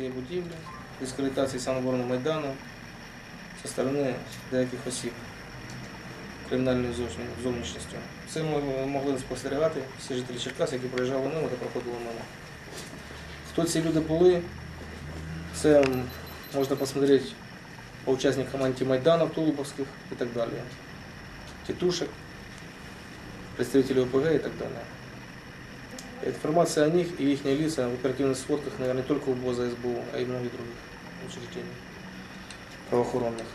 цієї будівлі, дискредитації самооборони Майдану зі сторони деяких осіб кримінальною зовнішністю. Це ми могли спостерігати всі жителі Черкас, які проїжджали мимо та проходили мимо. Хто ці люди були, це можна посмотрети по учасникам антимайданов Тулубовских и так далее. Тетушек, представителей ОПГ и так далее. Информация о них и их лица в оперативных сводках, наверное, не только у БОЗа СБУ, а и многих других учреждений правоохоронных.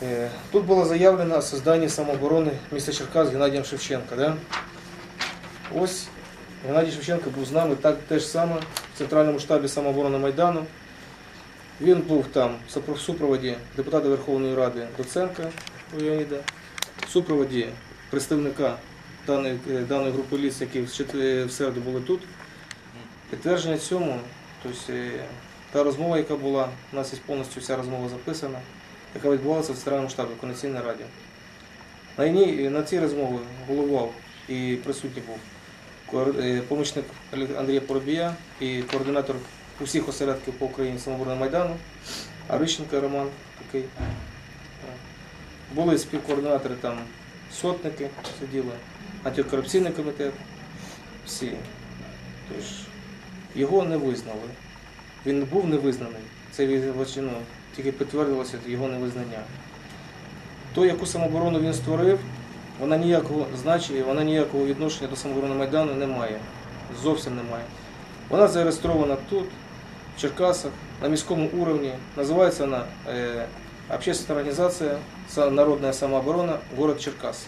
Э, Тут было заявлено о создании самообороны міста Черкас Геннадієм Шевченко. Да? Ось Геннадій Шевченко був з нами так теж саме в Центральному штабі самооборони Майдану. Він був там в супро- в супроводі депутата Верховної Ради Доценка Леоніда, в супроводі представника даної, е, даної групи ліс, які в в середу були тут. Підтвердження цьому, тобто е, та розмова, яка була, у нас є повністю вся розмова записана, яка відбувалася в Центральному штабі Координаційній раді. На, на цій розмові головував і присутній був е, помічник Андрія Поробія і координатор усіх осередків по Україні самооборони Майдану, Арищенко Роман такий. Е, Були співкоординатори там сотники сиділи, антикорупційний комітет, всі. Тож його не визнали. Він був не визнаний. Це від- ну, тільки підтвердилося його невизнання. То, яку самооборону він створив, вона ніякого значення, вона ніякого відношення до самооборони Майдану не має. Зовсім немає. Вона зареєстрована тут, в Черкасах, на міському уровні. Називається вона е, Общественная организация «Са- Народная самооборона. Город Черкассы.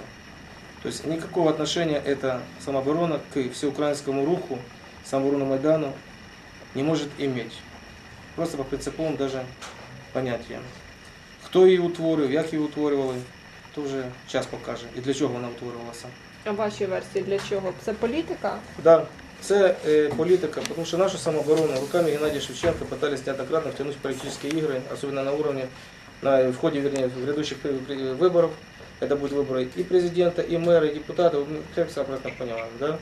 То есть никакого отношения эта самооборона к всеукраинскому руху, самообороны Майдану не может иметь. Просто по принциповым даже понятиям. Хто її утворив, як її утворювали, то вже час покаже. І для чого вона утворювалася. А ваші версії для чого? Це політика? Да, це е, політика, потому что нашу самооборону руками Геннадия Шевченко пытались неоднократно втянуть в политические игры, особенно на уровне, на, в ходе, вернее, грядущих при- при- выборов. Это будут выборы и президента, и мэра, и депутатов, ну, как все прекрасно понимаем, да?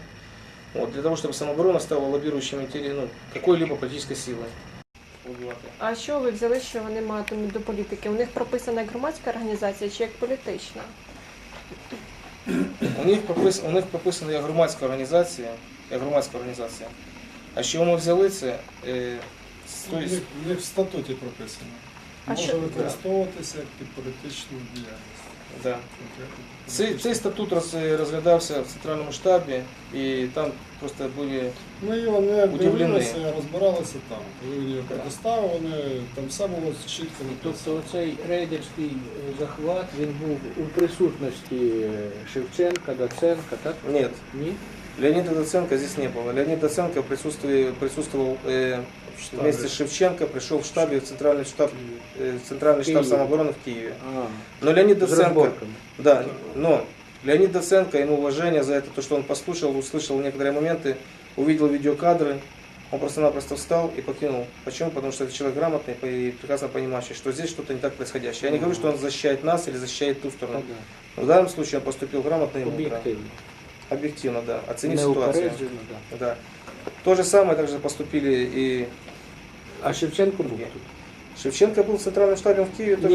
Вот, для того, чтобы самооборона стала лоббирующим интерес, ну, какой-либо политической силой. А що ви взяли, що вони матимуть до політики? У них прописана як громадська організація чи як політична? У них, пропис, у них прописана як громадська організація, як громадська організація. А що ми взяли це? Е, з Ну, тої- в них- в них в статуті прописано. А Може що- використовуватися як під політичну діяльність. да. Цей, цей статут роз- розглядався в центральному штабі, і там просто були Ми його не Удивлені. дивилися, розбиралися там. Коли він його там все було чітко написано. Тобто цей рейдерський е, захват він був у присутності е, Шевченка, Доценка, так? Нет, Ні? Леонида Доценко здесь не было. Леонид Доценко присутствовал, присутствовал э, штабе. вместе с Шевченко, пришел в штабе, в центральный штаб, э, в центральный штаб самообороны в Киеве. А, Но Леонид Доценко, да, но Леонид Доценко, ему уважение за это, то, что он послушал, услышал некоторые моменты, увидел видеокадры, он просто-напросто встал и покинул. Почему? Потому что это человек грамотный и прекрасно понимающий, что здесь что-то не так происходящее. Я не говорю, что он защищает нас или защищает ту сторону. Ну, в данном случае он поступил грамотно и мудро. Объективно, да. Оценить ситуацию. Да. Да. То же самое также поступили и А Шевченко был тут. Шевченко был в центральном штабе в Киеве.